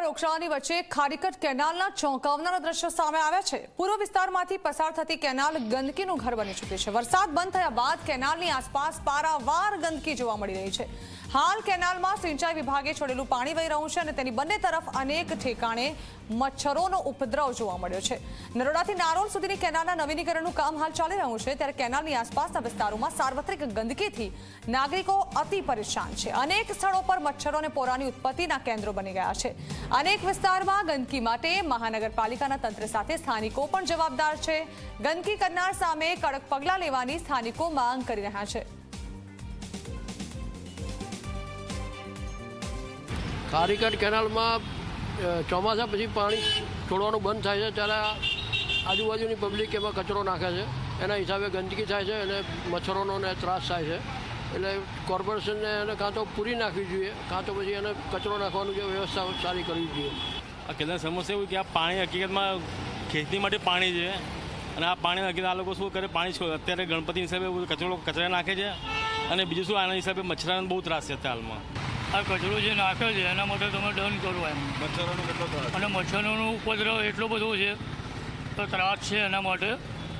રોગચાળાની વચ્ચે ખારીકટ કેનાલના ચોંકાવનારા દ્રશ્યો સામે આવ્યા છે. પૂર્વ વિસ્તારમાંથી પસાર થતી કેનાલ ગંદકીનું ઘર બની ચૂકી છે. વરસાદ બંધ થયા બાદ કેનાલની આસપાસ પારાવાર ગંદકી જોવા મળી રહી છે. હાલ કેનાલમાં સિંચાઈ વિભાગે છોડેલું પાણી વહી રહ્યું છે અને તેની બંને તરફ અનેક ઠેકાણે મચ્છરોનો ઉપદ્રવ જોવા મળ્યો છે. નરોડાથી નારોલ સુધીની કેનાલના નવીનીકરણનું કામ હાલ ચાલી રહ્યું છે. ત્યારે કેનાલની આસપાસના વિસ્તારોમાં સાર્વત્રિક ગંદકીથી નાગરિકો અતિ પરેશાન છે. અનેક સ્થળો પર મચ્છરો અને પોરાની ઉત્પત્તિના કેન્દ્રો બની ગયા છે. અનેક વિસ્તારમાં ગંદકી માટે મહાનગરપાલિકાના તંત્ર સાથે સ્થાનિકો પણ જવાબદાર છે. ગંદકી કરનાર સામે કડક પગલાં લેવાની સ્થાનિકો માંગ કરી રહ્યા છે. ખારીકટ કેનાલમાં ચોમાસા પછી પાણી છોડવાનું બંધ થાય છે, ત્યારે આજુબાજુની પબ્લિક એમાં કચરો નાખે છે. એના હિસાબે ગંદકી થાય છે અને મચ્છરોનો ત્રાસ થાય છે. એટલે કોર્પોરેશનને એને કાં તો પૂરી નાખવી જોઈએ કાં તો પછી એને કચરો નાખવાનું જે વ્યવસ્થા સારી કરવી જોઈએ. આ કેટલા સમસ્યા એવું કે આ પાણી હકીકતમાં ખેતી માટે પાણી છે અને આ પાણી હકીકત આ લોકો શું કરે? પાણી છોડ અત્યારે ગણપતિ હિસાબે બધું કચરો કચરા નાખે છે અને બીજું શું આના હિસાબે મચ્છરાને બહુ ત્રાસ છે અત્યારે હાલમાં. આ કચરો જે નાખે છે એના માટે તમે ડન કરો એમ. મચ્છરોનો કેટલો ત્રાસ? અને મચ્છરોનો ઉપદ્રવ એટલો બધો છે તો ત્રાસ છે એના માટે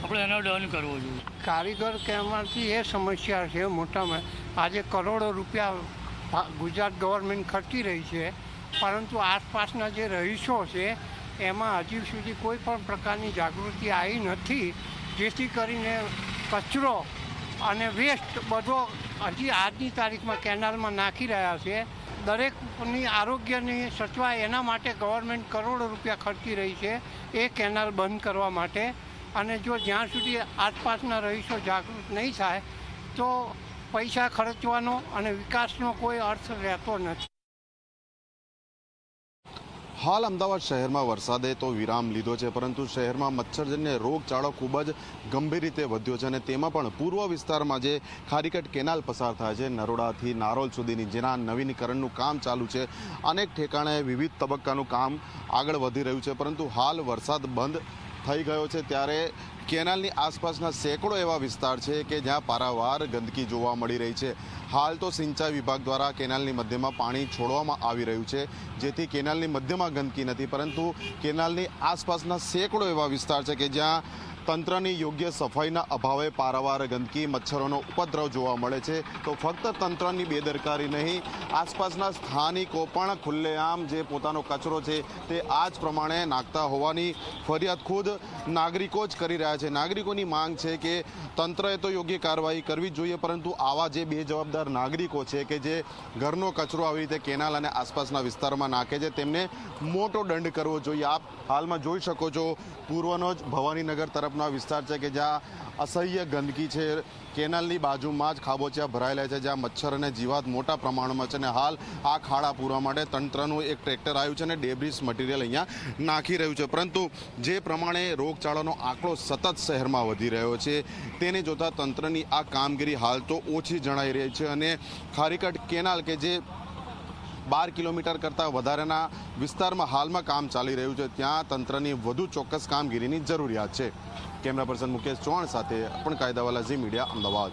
આપણે એનો ડન કરવો જોઈએ. કારીગર કહેવાથી એ સમસ્યા છે મોટામાં. આજે કરોડો રૂપિયા ગુજરાત ગવર્મેન્ટ ખર્ચી રહી છે. પરંતુ આસપાસના જે રહીશો છે, એમાં હજી સુધી કોઈ પણ પ્રકારની જાગૃતિ આવી નથી. જેથી કરીને કચરો અને વેસ્ટ બધો હજી આજની તારીખમાં કેનાલમાં નાખી રહ્યા છે. દરેકની આરોગ્યની સચવાય એના માટે ગવર્મેન્ટ કરોડો રૂપિયા ખર્ચી રહી છે એ કેનાલ બંધ કરવા માટે. અને જો જ્યાં સુધી આસપાસના રહીશો જાગૃત નહીં થાય, તો પૈસા ખર્ચવાનો અને વિકાસનો કોઈ અર્થ રહેતો નથી. હાલ અમદાવાદ શહેરમાં વરસાદે તો વિરામ લીધો છે, પરંતુ શહેરમાં મચ્છરજન્ય રોગચાળો ખૂબ જ ગંભીર રીતે વધ્યો છે અને તેમાં પણ પૂર્વ વિસ્તારમાં જે ખારીકટ કેનાલ પસાર થાય છે, નરોડાથી નારોલ સુધીની જેના નવીનીકરણનું કામ ચાલુ છે, અનેક ઠેકાણે વિવિધ તબક્કાનું કામ આગળ વધી રહ્યું છે, પરંતુ હાલ વરસાદ બંધ થઈ ગયો છે ત્યારે કેનાલની આસપાસના સેંકડો એવા વિસ્તાર છે કે જ્યાં પારાવાર ગંદકી જોવા મળી રહી છે. હાલ તો સિંચાઈ વિભાગ દ્વારા કેનાલની મધ્યમાં પાણી છોડવામાં આવી રહ્યું છે. જેથી કેનાલની મધ્યમાં ગંદકી નથી, પરંતુ કેનાલની આસપાસના સેંકડો એવા વિસ્તાર છે કે જ્યાં તંત્રની યોગ્ય સફાઈના અભાવે પારાવાર ગંદકી, મચ્છરોનો ઉપદ્રવ જોવા મળે છે. તો ફક્ત તંત્રની બેદરકારી નહીં, આસપાસના સ્થાનિકો પણ ખુલ્લેઆમ જે પોતાનો કચરો છે તે આ જ પ્રમાણે નાખતા હોવાની ફરિયાદ ખુદ નાગરિકો જ કરી રહ્યા છે. નાગરિકોની માંગ છે કે તંત્રએ તો યોગ્ય કાર્યવાહી કરવી જ જોઈએ, પરંતુ આવા જે બે જવાબદાર નાગરિકો છે કે જે ઘરનો કચરો આવી રીતે કેનાલ અને આસપાસના વિસ્તારમાં નાખે છે, તેમને મોટો દંડ કરવો જોઈએ. આપ હાલમાં જોઈ શકો છો પૂર્વનો જ ભવાનીનગર તરફનો આ વિસ્તાર છે કે જ્યાં અસહ્ય ગંદકી છે. કેનાલની બાજુમાં જ ખાબોચિયા ભરાયેલા છે, જ્યાં મચ્છર અને જીવાત મોટા પ્રમાણમાં છે અને હાલ આ ખાડા પૂરવા માટે તંત્રનું એક ટ્રેક્ટર આવ્યું છે અને ડેબ્રિસ મટીરિયલ અહીંયા નાખી રહ્યું છે. પરંતુ જે પ્રમાણે રોગચાળાનો આંકડો સતત શહેરમાં વધી રહ્યો છે, તેને જોતાં તંત્રની આ કામગીરી હાલ તો ઓછી જણાઈ રહી છે. અને ખારીકટ કેનાલ કે જે બાર કિલોમીટર કરતાં વધારેના વિસ્તારમાં હાલમાં કામ ચાલી રહ્યું છે. ત્યાં તંત્રની વધુ ચોક્કસ કામગીરીની જરૂરિયાત છે. કેમેરા પર્સન મુકેશ ચૌહાણ સાથે પણ કાયદાવાલા ઝી મીડિયા અમદાવાદ.